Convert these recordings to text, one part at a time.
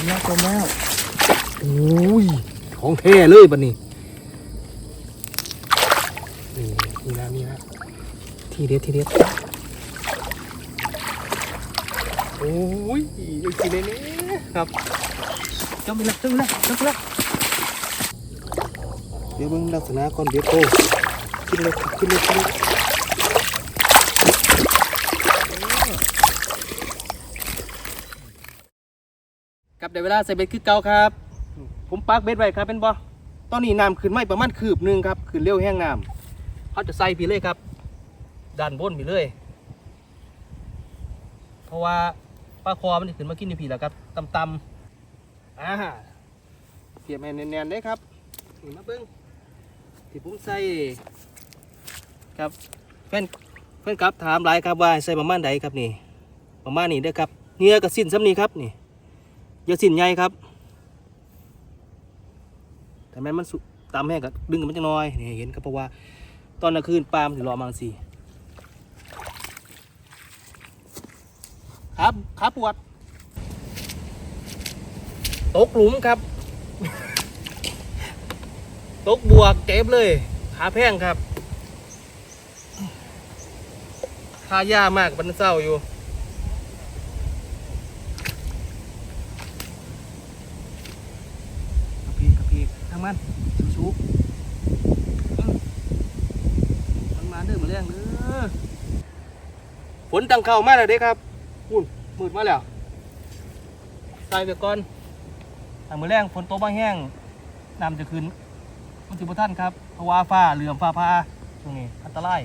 มแล้วจมแล้วโอ้ยของแท้เลยบัดนี้นี่นี่นะนี่นะทีเด็ดทีเด็ดโอ้ยยังกินเลยเนี่ยครับจมไปแล้วจมไปแล้วจมไปแล้วเดี๋ยวเบิ่งลักษณะก่อนเดี๋ยวโตกินเลยกินเลยกินเลย ครับได้เวลาใส่เบ็ดคือเก่าครับ ผมปักเบ็ดไว้ครับเป็นบ่ตอนนี้น้ำขึ้นไม่ประมาณคืบหนึงครับขึ้นเร็วแห้งน้ำเขาจะใส่พี่เลยครับด้านบนพี่เลย เพราะว่าปลาคอมันขึ้นมากินในพี่แล้วครับตำๆอ่าเก็บให้แน่นๆได้ครับนี่มาเบิ้งที่ผมใส่ครับเพื่อนเพื่อนครับถามหลายครับว่าใส่ประมาณใดครับนี่ประมาณนี้เด้อครับเนื้อกับสิ้นซ้ำนี้ครับนี่ อย่าสิ้นใหญ่ครับแต่แม้มันตามแห้งก็ดึงกันมันจังน้อยนี่เห็นครับเพราะว่าตอนกลางคืนปลามันถึงรอมังสีครับขาปวด ตกหลุมครับ ตกบวกเจ็บเลย ขาแพงครับทายามากบันเศร้าอยู่ กระพีกระพีทาง มันชูบมันมาเด้อมาแรงเด้อฝนตังเข้ามาแล้วเด้ครับอุ่นมืดมาแล้วใส่ไปก่อนทางมือแรงฝนตกมาแห้งน้ำจะขึ้นมันถือพท่านครับเพราะว่าฟ้าเหลื่อมฟ้าพาช่วงนี้อันตราย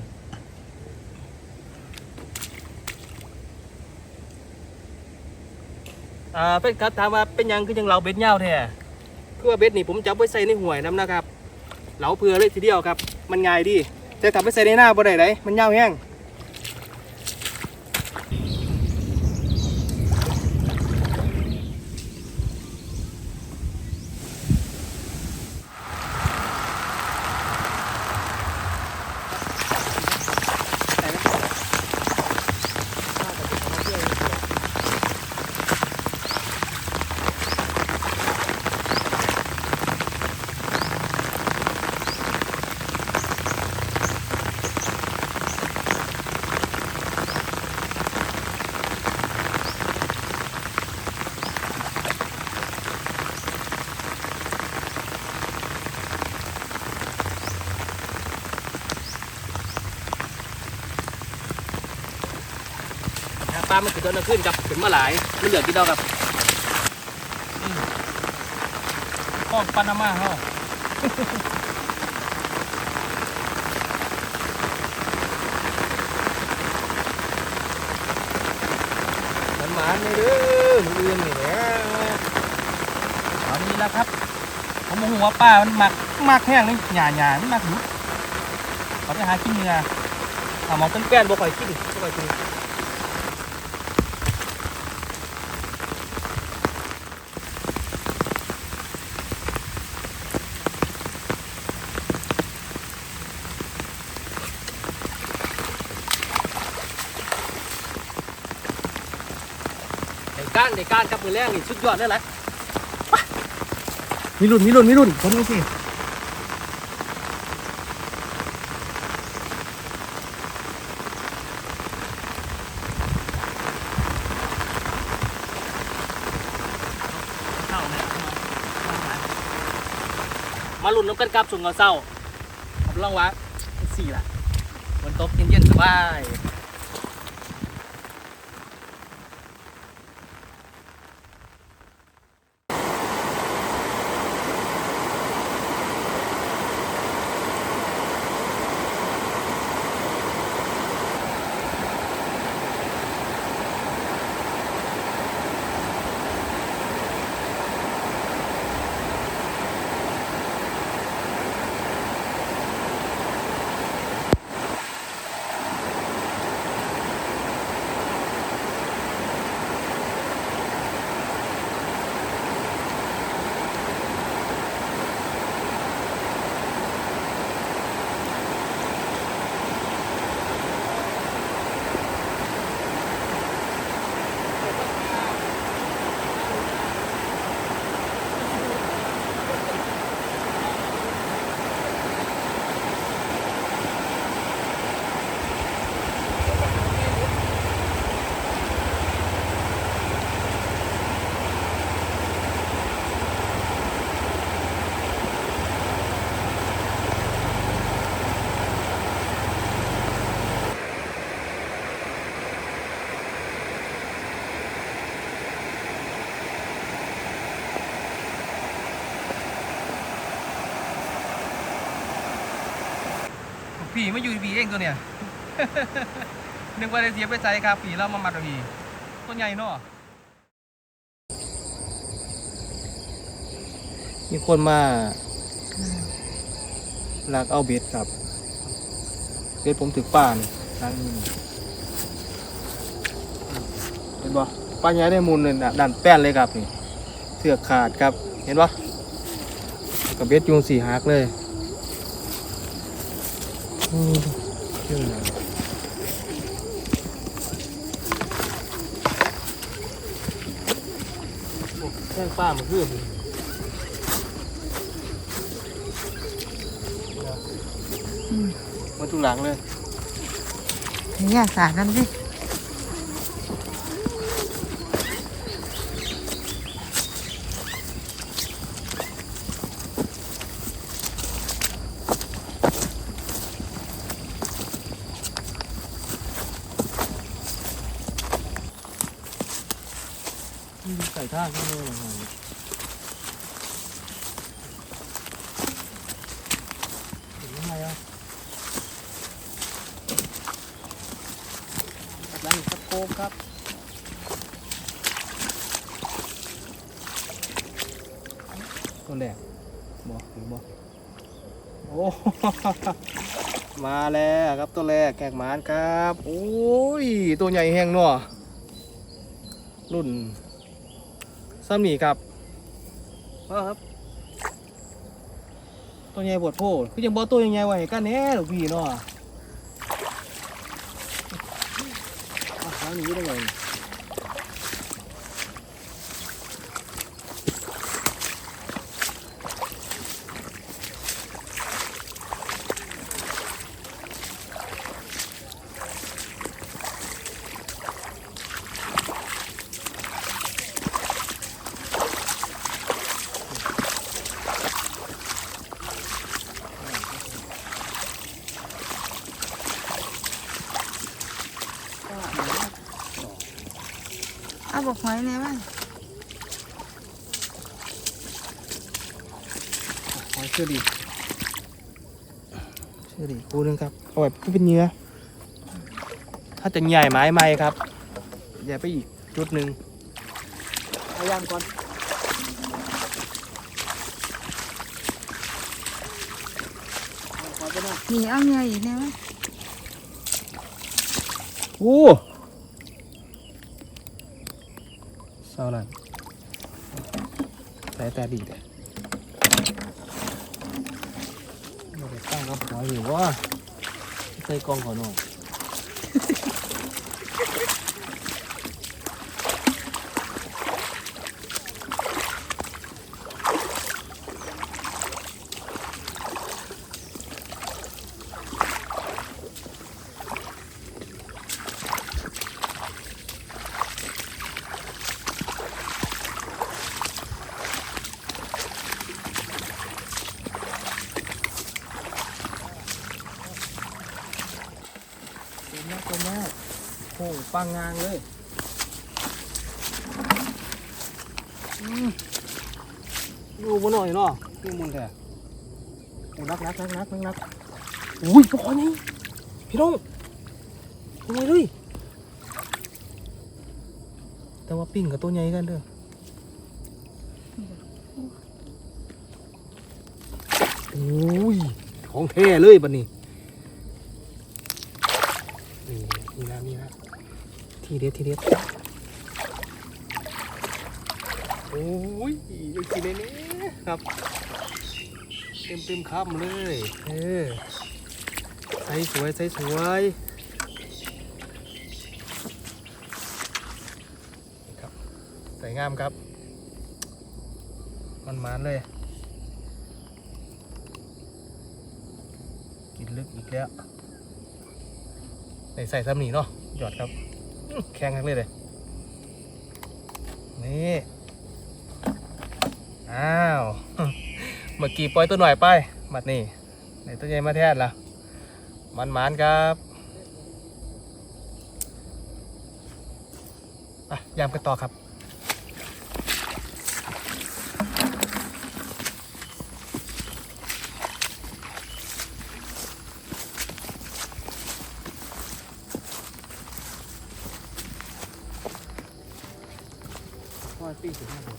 อ่าเป็นครับถามว่าเป็นหยังคือยังเราเบ็ดเหย้าแท้ คือว่าเบ็ดนี่ผมจับไว้ใส่ในห่วยน้ำนะครับ เหลาเพื่อเลยทีเดียวครับ มันง่ายดีแต่ถ้าไปใส่ในหน้าบ่ได้ไหนมันยาวแห้ง นะปลามันขึ้นต้นขึ้นกับขึ้นมาหลายมันเหลือกี่ดอกครับข้องปานามาเฮามันหมานเลยเด้อมืออื่นนี่แหละตอนนี้แล้วครับ ผมโมโหว่าป้ามันมักมักแห้งนี่หยาหยามันมักหยุดเขาไปหากินเนื้อถ้ามองเป็นแป้นบ่ค่อยกินบ่ค่อยกิน เด็ กก้านเด็กก้านครับมือแรกนี่สุดยอดเลยแหละไปมีรุ่นมีรุ่นมีรุ่นคนนี้สิมาลุ้นน้ำกันครับส่วนเงาเศร้าผมลองว่าสี่ละบนโต๊ะเย็นๆสบาย ผีไม่อยู่ผีเองตัวเนี่ย นึกว่าได้เสียไปใจครับผีเรามามัดกับผีตัวใหญ่เนาะมีคนมาลักเอาเบ็ดครับเบ็ดผมถึกป่านทางนี้เห็นบ่ป้าใหญ่ได้มูลเลยนะดันแป้นเลยครับนี่เสือกขาดครับ เห็นบ่กับเบ็ดยุงสี่หักเลยอืมเชื่อหน่อยโอ้ แข้งป้ามันคือมันทุกหลังเลย นี่ยาสารนั่นสิ ใส่ท่าข้างเลยหน่อยเห็นทำไมอะกำลังสะโครับตัวแรกบอกหรือบอกโอ้มาแล้วครับตัวแรกแขกหมานครับ โอ้ย ตัวใหญ่แห้งเนาะรุ่นซ้ำนี่ครับว่าครับ ตัวใหญ่ปวดโพดคือยังบอตัวใหญ่ไว้ให้กันแน่หรอพี่เนาะ อะทางนี้ได้ไง À, เอา บอกหอยเนี่ยมั้งหอยเชื่อดีเชื่อดีคู่หนึงครับเอาไว้เป็นเนื้อ ถ้าจะใหญ่ไม้ไหมครับอย่าไปอีกจุดหนึ่งเอาย่างก่อนขอไปหน่อยนี่เอาเนื้ออีกเนี่ยมั้งโอ้ เศร้าหน่อยแต่แต่ดีเลยไม่ได้ตั้งกับหัวอยู่ว่าใส่กล้องเขาหน่อย เต็มมากเต็มมากโอ้ปังงางเลยอืมดูมาหน่อยเนาะนี่มุนแต่โอ้นักนักนักนักนักนักอุ้ยปลานี่พี่น้องตัวใหญ่เลยแต่ว่าปิ้งกับตัวใหญ่กันเด้อโอ้ยของแท้เลยบัดนี้นี่นี่นะนี่นะที เด็ดทีเด็ดโอ้ยยังกินเลยเนี่ยครับ เต็มเต็มคำเลยเออใส่สวยใส่สวยนี่ครับใส่งามครับมันมันๆเลย กินลึกอีกแล้วใส่ใส่ซ้ำนี่เนาะหยอดครับอื้อ แข็งทั้งเลยเลยนี่อ้าวเมื่อกี้ปล่อยตัวหน่อยไปบัดนี้ในตัวใหญ่มาแทนละมันมันๆครับอะยามกันต่อครับ สิบห้าตัว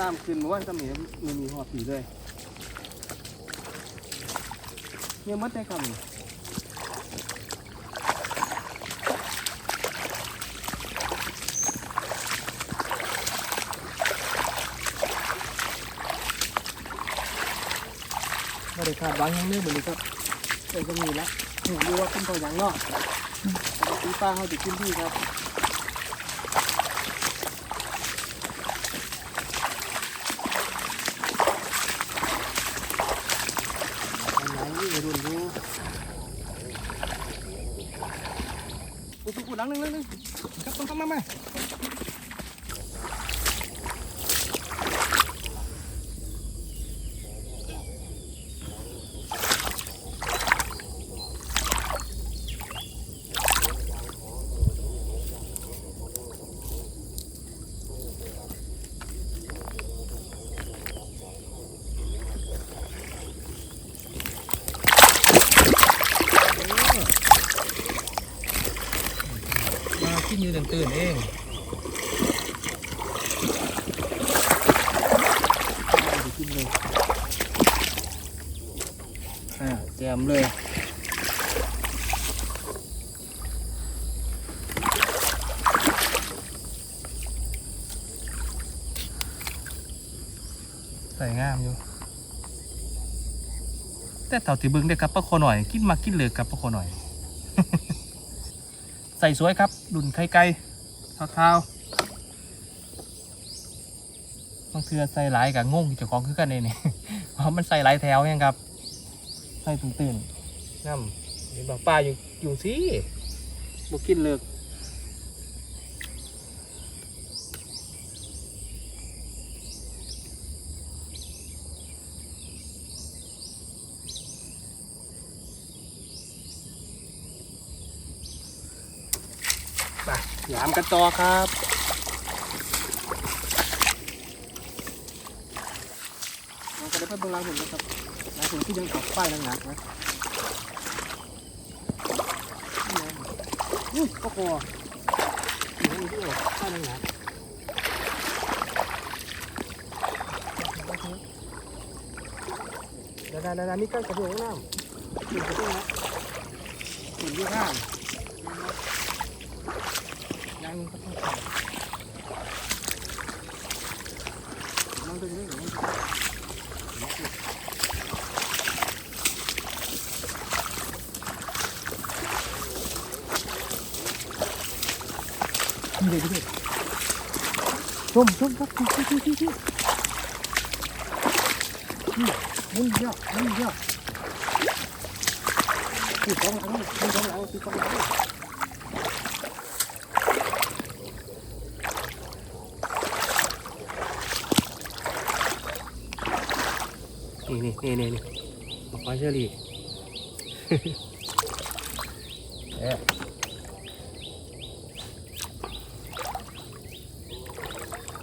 น้ำขึ้นเมื่อวานก็มีมันมีหอดผีเลยเนี่ยมัดได้คำนี่ไม่ได้คาดหวังยังเนื่องเหมือนนี้ครับ แต่ก็มีแล้วหนูรู้ว่าเป็นตัวอย่างนาะปกติป้าเขาจะกินที่ครับกูกูนังนึงนึ่งนึ่งครับต้องต้องมาไหมมากินอยู่ตื่นตื่นเอง กินเลยอ่าแจมเลยใส่งามอยู่ แต่เต่าตีบิ้งได้กับปลาคอหน่อย กินมากินเลยกับปลาคอหน่อย ใส่สวยครับดุนไข่ไก่ข้าวๆบางเทือใส่หลายกับงงเจ้าของคือกันเองนี่เพราะมันใส่หลายแถวยังครับ ใส่ตื่นๆน้ำนี่บอกป้าอยู่อยู่สิบกินเลิกไปหยามกันต่อครับเราก็ ได้ไปเบิ่งรางหุ่นะครับรางหุ่นที่ยังออกป้ายหนักๆนะอุ้ยก็พอรางหุ่นที่ออกป้ายหนักๆดาดาดาดามีกั้กระโดดน้ำขึ้นกระโดดนะขึ้นที่ข้ายังก็ต้องขับนั่งตรงนี้หรือนี่ เลยนี่เลยชมชมครับที่ที่ที่ที่นี่มุนเยอะมุนเยอะตีสองหลังตีสองหลังตีสองหลังนี่นี่นี่นี่นี่บอกว่าเชอรี่เอ๊ะ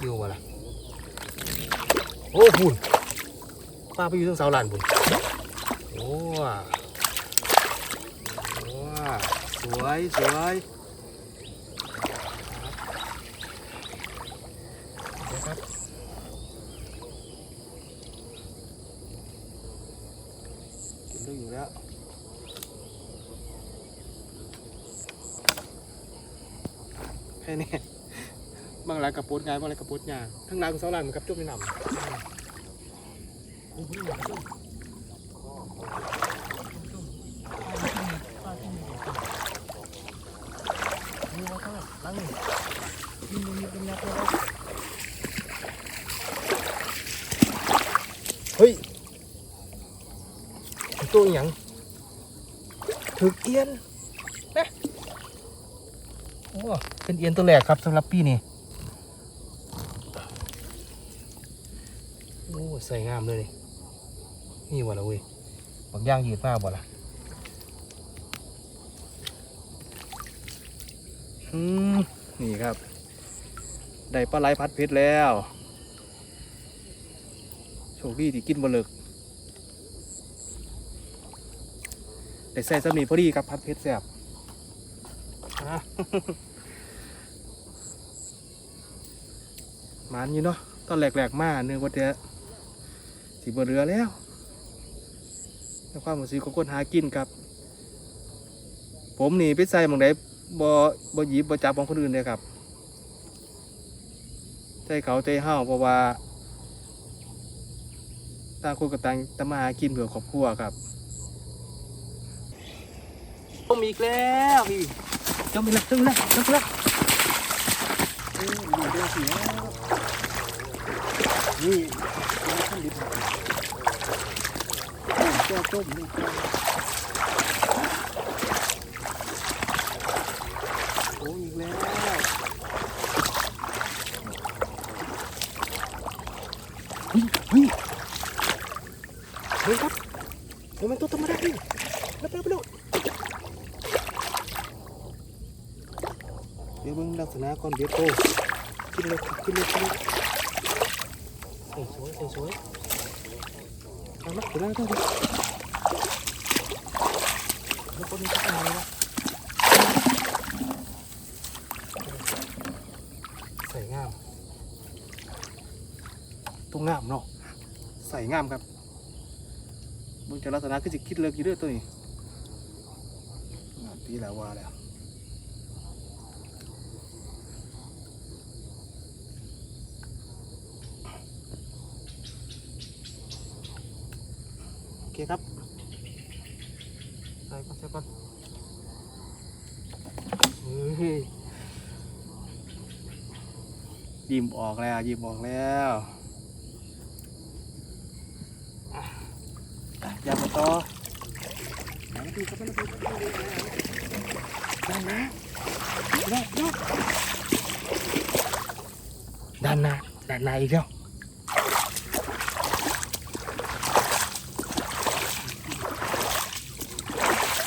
อยู่วะล่ะโอ้ หุ่นป้าไปอยู่ตรงเสาหลานบุญโอ้ว้าว้าสวยสวยเดี๋ยวครับกินได้อยู่แล้วแค่นี้บางรายกระปุดงานบางรายกระปุดยางทั้งรางสาหลังมันกับจุ่มในน้ำโอ้โหหนักจุ่มนี่ว่าข้างหนี่นี่นี่ เฮ้ยตัวอย่างถึกเอียนะโอ้เป็นเอียนตัวแรกครับสำหรับปีนี้โอ้ใส่งามเลย นี่นี่วะละเว้ยบางอย่างยืดมากบ่ละอืมนี่ครับ ได้ปลาไหลพัดเพชรแล้ว โชคดีที่กินบ่เลิกแแต่ใส่สำนีพอดีครับพัดเพชรแซ่บอะมันอยู่เนาะตอนแหลกๆ มาเนื้อว่าจะสีบเรือแล้ว ในความรู้สึกของคนหากินครับ ผมนี่ไปใส่หมองใดบ่บ่หยิบบ่จับของคนอื่นเลยครับใจเขาใจห้าวเพราะว่าต่างคนกับต่างทำมาหากินเพื่อครอบครัวครับต้มอีกแล้วพี่จมอีกแล้วจมอีกแล้วจมอีกแล้วเอออยู่เดียวสิ แล้วนี่น้ำข้นดิบต้มต้มนี่โอ้อีกแล้วเฮ้ยเฮ้ยเฮ้ยครับโมเมนตัวธรรมดาดิแล้วไปไปดูเดี๋ยวเบิ่งลักษณะก่อนเดี๋ยวโตขึ้นเลยขึ้นเลยขึ้นเลยสวยสวยสวย เอาละเดี๋ยวเราต้องดูแล้วคนนี้จะทำอะไรวะใส่งามตรงงามเนาะใส่งามครับเบิ่งจากลักษณะคือจะคิดเลิกอยู่เด้วยตัวนี้ตีแล้วว่าแล้ว โอเคครับ ใส่ ก่อนยิ้มออกแล้วยิ้มออกแล้วอะอะอย่ามาต่อดันน้าด้านหน้าด้านหน้าด้านหน้าอีกแล้ว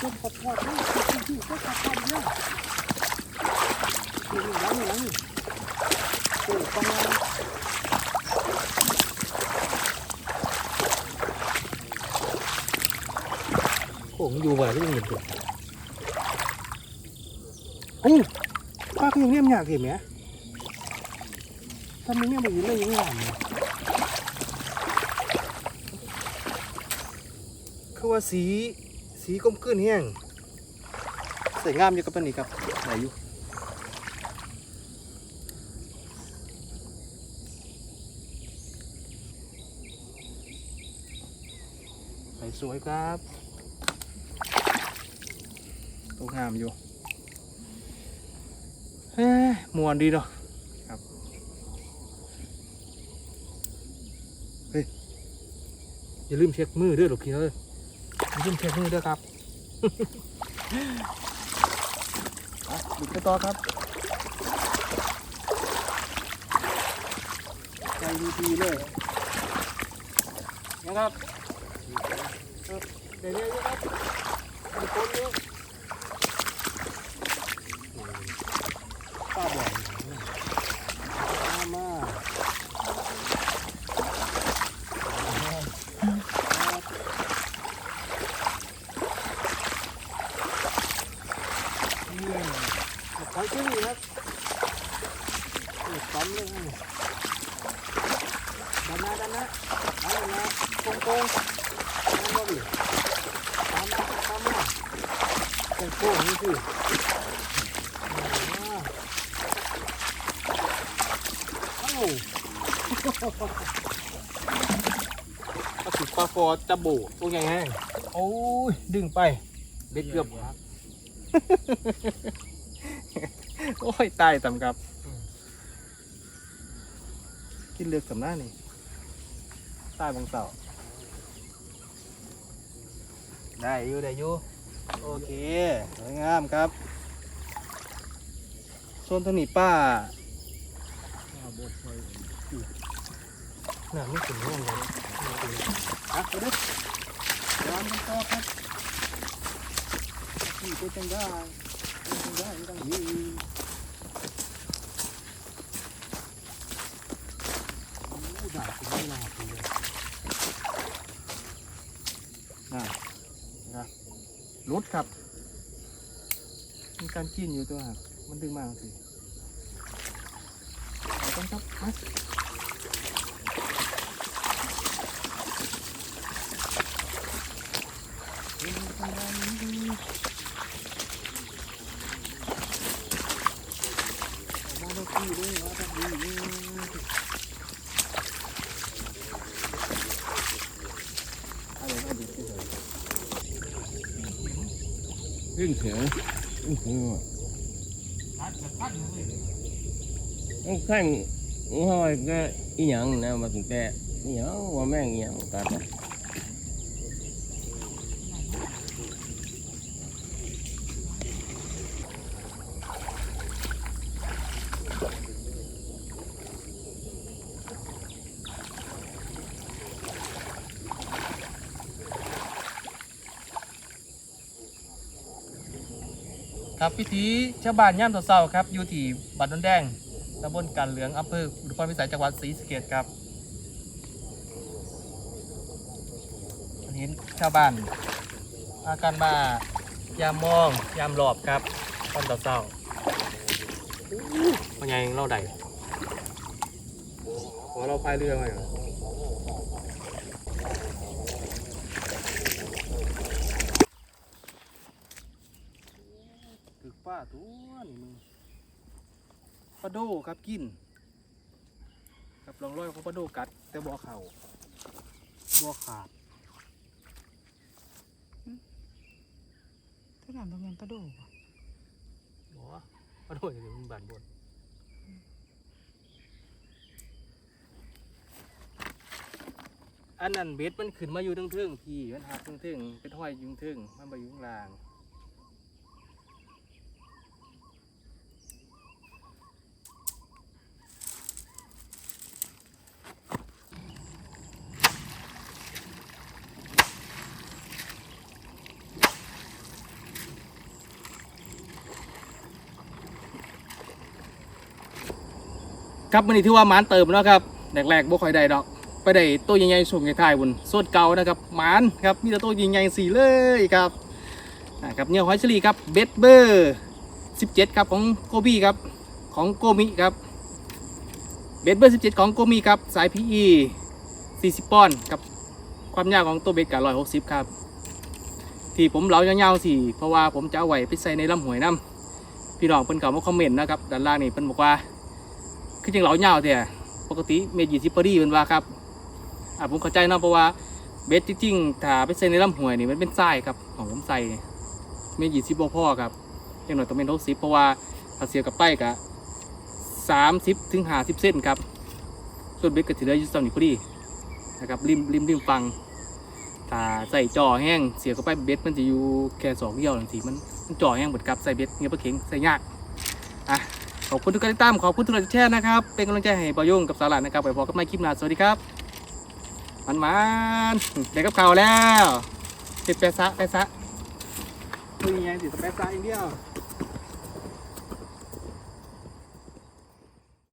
ต้มผัดทอดนี่คือคือก็ผัดทอดเนี่ยนี่นี่แล้วนี่แล้วนี่โอ้ฟังแล้วโอยู่บ่อยก็ยังเห็นตัวเอ้ยป้าก็ยังเลี้ยมยากเห็นไหมถ้ามันเลี้ยมแบบนี้เลยยังไม่หวานคือว่าสีสีกลมกลืนแห้งใส่งามอยู่กับปันนี้ครับไหนอยู่ใส่สวยครับ งามอยู่เฮ้ยมวนดีเนาะครับเฮ้ยอย่าลืมเช็คมือด้วยหรอกพี่เอ้ยยิ้มเช็คมือด้วยครับอะบิดไปต่อครับใจดีๆเลยนะครับเออเดี๋ยวนี้นะครับเป็นคนเยอะป้าบอกมามานี่ขอชื่อครับนี่ปั๊มเลยนะดันนะดันนะเอาเลยนะโค้งโค้งนั่นบ่ดิตามมาตามมาโค้งโค้งนี่สิอ่าเอ้า ปลาสิปลาฟอจะโบตัวใหญ่แห้งโอ้ย ดึงไปเด็ดเกือบครับ โอ้ย ตายต่ำครับ กินเลือกสำหน้านี่ตายบางเสาได้อยู่ได้อยู่โอเค สวยงามครับโซนทางนี้ป้า น่าไม่ถึงห้องเลยอะไปดูร้านมันต่อครับนี่ก็จังได้จังได้จังนี้โอ้ด่าคุณไม่ลาคุณเลยนะนะรุดครับ มีการกินอยู่ตัวครับมันดึงมาสิ เอาต้องครั ขึ้นเสียงอื้อหือต้องแข่งห้อยก็อีหยังนะมาถึงแต่อีหยังว่าแม่งอีหยังกัดอะครับพิธีชาวบ้านย่ามเศร้าๆครับ อยู่ที่บ้านนนแดง ตำบลกันเหลืองอำเภออุดรพิสัยจังหวัดศรีสะเกษครับวันนี้ชาวบ้านอาการมายามมองยามหลอบครับตอนเศร้าๆเป็นไงเราได้ขอเราพายเรือมาเหรอถือป้าตัวนี่มึง ปลาโดครับกินครับลองร้อยของปลาโดกัด แต่บ่อเข่าบ่อขาดถ้าหนามบะเมนปลาโดูบ่บ่ปลาโดอยู่มันบานบนอันนั้นเบ็ดมันขึ้นมาอยู่ทึ่งๆพี่มันหักทึ่งๆเป็นห้อยอยุงทึ่งมันไปอยู่ข้างล่าง ครับมันนี้ถือว่าหมานเติมแล้วครับแรกๆบ่ค่อยได้ดอก ไปได้ตัวใหญ่ๆสูงใหญ่ท้ายบุญสดเก่านะครับหมานครับมีแต่ตัวใหญ่ๆสีเลยครับนะครับเนี่ยหอยเชลีครับเบดเบอร์17 ครับของโกบี้ครับของโกมิครับเบดเบอร์17 ของโกมิครับสาย PE 40ปอนด์กับความยาวของตัวเบ็ดกับ160 ครับ ที่ผมเหลายาวๆสิเพราะว่าผมจะเอาไว้ไปใส่ในลำหวยน้ำพี่น้องเพิ่นเข้ามาคอมเมนต์นะครับด้านล่างนี่เพิ่นบอกว่า คือจังเหลาเหยาวแต่ปกติเมดยี่สิบพอดีเป็นว่าครับอ่าผมเข้าใจเนาะเพราะว่าเบสจริงๆถ้าไปใส่ในลำห้วยนี่มันเป็นทรายครับของผมใส่เมดยี่สิบบ่พอครับอย่างน้อยต้องเป็นหกสิบเพราะว่าถ้าเสียกับไปกะสามสิบถึงห้าสิบเส้นครับส่วนเบสก็ถือได้ยุ่สำนี่พอดีนะครับริมริมริมฟังถ้าใส่จ่อแห้งเสียกับไปเบสมันจะอยู่แค่สองเดียวทังทีมันมันจ่อแห้งหมือนกับใส่เบสเงี้ยปลาเข็งใส่ยากอะ ขอบคุณทุกการติดตามขอบคุณทุกการแชร์นะครับ เป็นกำลังใจให้ปอยุ่งกับสาระนะครับไปพบกันใหม่คลิปหน้าสวัสดีครับมันมันเด็กกับเขาแล้วติดแปะซะแปะซะนี่ไงติดแปะซะอย่างเดียว